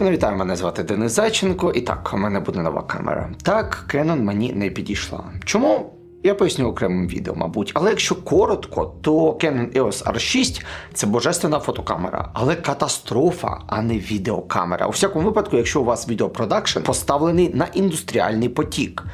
Пані вітаю, мене звати Денис Зайченко, і так, у мене буде нова камера. Так, Canon мені не підійшла. Чому? Я поясню окремим відео, мабуть. Але якщо коротко, то Canon EOS R6 це божественна фотокамера, але катастрофа, а не відеокамера. У всякому випадку, якщо у вас відеопродакшн поставлений на індустріальний потік.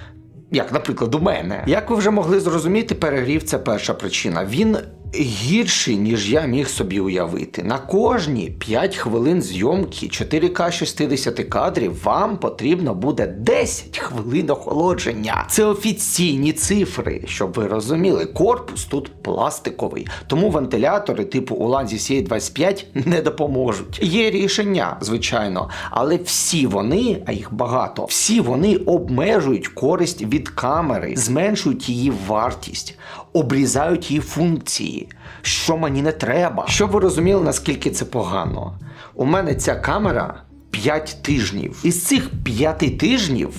Як, наприклад, у мене. Як ви вже могли зрозуміти, перегрів це перша причина. Він гірший, ніж я міг собі уявити. На кожні 5 хвилин зйомки 4К 60 кадрів вам потрібно буде 10 хвилин охолодження. Це офіційні цифри, щоб ви розуміли. Корпус тут пластиковий, тому вентилятори типу Ulanzi CA25 не допоможуть. Є рішення, звичайно, але всі вони, а їх багато, всі вони обмежують користь від камери, зменшують її вартість, обрізають її функції, що мені не треба. Щоб ви розуміли, наскільки це погано. У мене ця камера 5 тижнів. Із цих 5 тижнів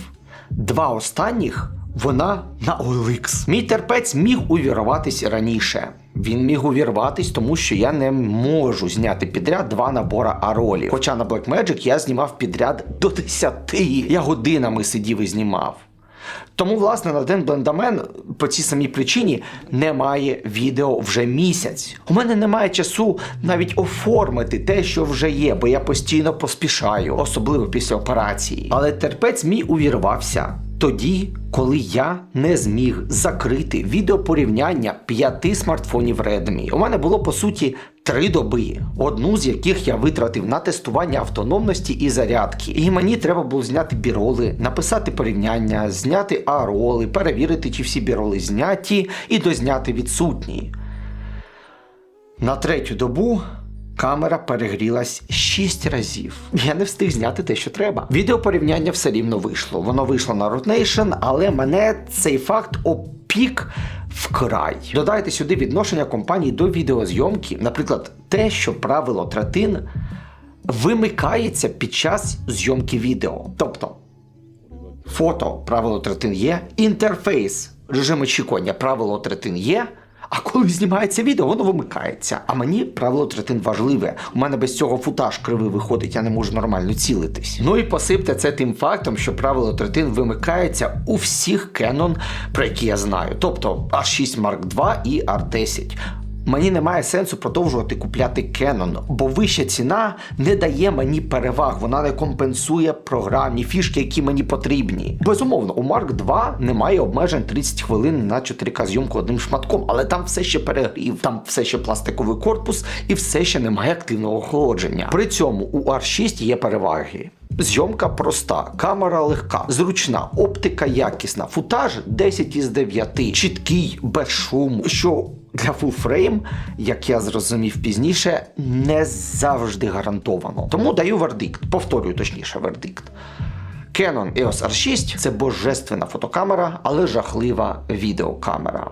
два останніх вона на OLX. Мій терпець міг увірватись раніше. Він міг увірватись, тому що я не можу зняти підряд два набора аролів. Хоча на Blackmagic я знімав підряд до 10. Я годинами сидів і знімав. Тому, власне, на день Блендамен по цій самій причині немає відео вже місяць. У мене немає часу навіть оформити те, що вже є, бо я постійно поспішаю, особливо після операції. Але терпець мій увірвався тоді, коли я не зміг закрити відеопорівняння п'яти смартфонів Redmi. У мене було по суті три доби, одну з яких я витратив на тестування автономності і зарядки. І мені треба було зняти біроли, написати порівняння, зняти ароли, перевірити, чи всі біроли зняті, і дозняти відсутні. На третю добу камера перегрілась 6 разів. Я не встиг зняти те, що треба. Відео порівняння все рівно вийшло. Воно вийшло на Root але мене цей факт опік вкрай. Додайте сюди відношення компанії до відеозйомки, наприклад, те, що правило третин вимикається під час зйомки відео. Тобто фото правило третин є, інтерфейс, режим очікування правило третин є. А коли знімається відео, воно вимикається. А мені правило третин важливе. У мене без цього футаж кривий виходить, я не можу нормально цілитись. Ну і посипте це тим фактом, що правило третин вимикається у всіх Canon, про які я знаю. Тобто R6 Mark II і R10 мені немає сенсу продовжувати купляти Canon, бо вища ціна не дає мені переваг, вона не компенсує програмні фішки, які мені потрібні. Безумовно, у Mark 2 немає обмежень 30 хвилин на 4К зйомку одним шматком, але там все ще перегрів, там все ще пластиковий корпус і все ще немає активного охолодження. При цьому у R6 є переваги. Зйомка проста, камера легка, зручна, оптика якісна, футаж 10 із 9, чіткий, без шуму, що для фулфрейм, як я зрозумів пізніше, не завжди гарантовано. Тому даю вердикт, повторюю точніше вердикт. Canon EOS R6 це божественна фотокамера, але жахлива відеокамера.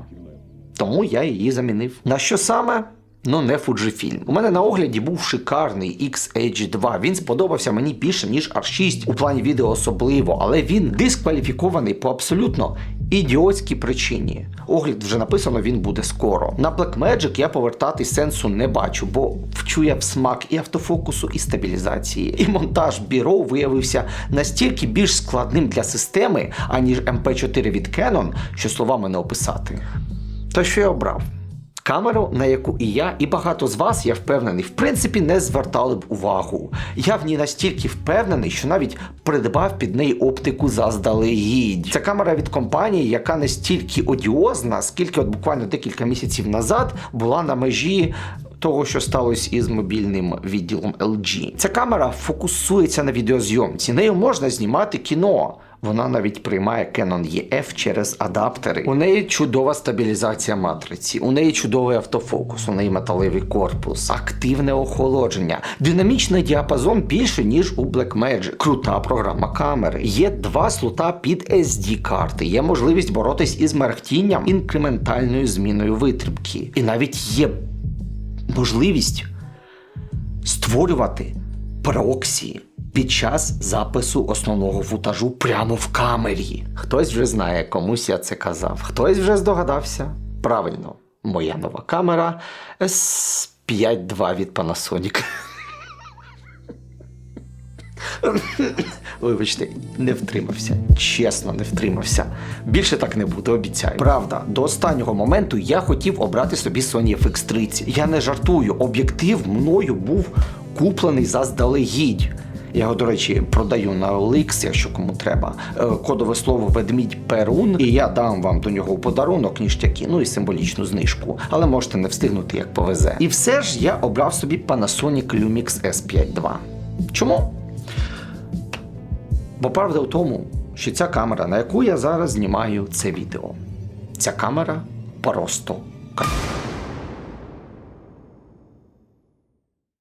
Тому я її замінив. На що саме? Ну, не Fujifilm. У мене на огляді був шикарний XH2. Він сподобався мені більше, ніж R6 у плані відео особливо, але він дискваліфікований по абсолютно ідіотській причині. Огляд вже написано, він буде скоро. На Blackmagic я повертатись сенсу не бачу, бо вчу я в смак і автофокусу, і стабілізації. І монтаж біро виявився настільки більш складним для системи, аніж MP4 від Canon, що словами не описати. То що я обрав? Камеру, на яку і я, і багато з вас, я впевнений, в принципі, не звертали б увагу. Я в ній настільки впевнений, що навіть придбав під неї оптику заздалегідь. Це камера від компанії, яка не стільки одіозна, скільки от буквально декілька місяців назад була на межі. Того, що сталося із мобільним відділом LG. Ця камера фокусується на відеозйомці. Нею можна знімати кіно. Вона навіть приймає Canon EF через адаптери. У неї чудова стабілізація матриці, у неї чудовий автофокус, у неї металевий корпус, активне охолодження, динамічний діапазон більше, ніж у Blackmagic. Крута програма камери. Є два слота під SD карти, є можливість боротись із мерехтінням інкрементальною зміною витримки. І навіть є можливість створювати проксі під час запису основного футажу прямо в камері. Хтось вже знає, комусь я це казав, хтось вже здогадався. Правильно, моя нова камера S52 від Panasonic. Вибачте, не втримався. Чесно, не втримався. Більше так не буде, обіцяю. Правда, до останнього моменту я хотів обрати собі Sony FX30. Я не жартую, об'єктив мною був куплений заздалегідь. Я його, до речі, продаю на OLX, якщо кому треба. Е, Кодове слово ведмідь Перун, і я дам вам до нього у подарунок ніштяки, ну і символічну знижку. Але можете не встигнути, як повезе. І все ж я обрав собі Panasonic Lumix S5 II. Чому? Бо правда в тому, що ця камера, на яку я зараз знімаю це відео, ця камера просто.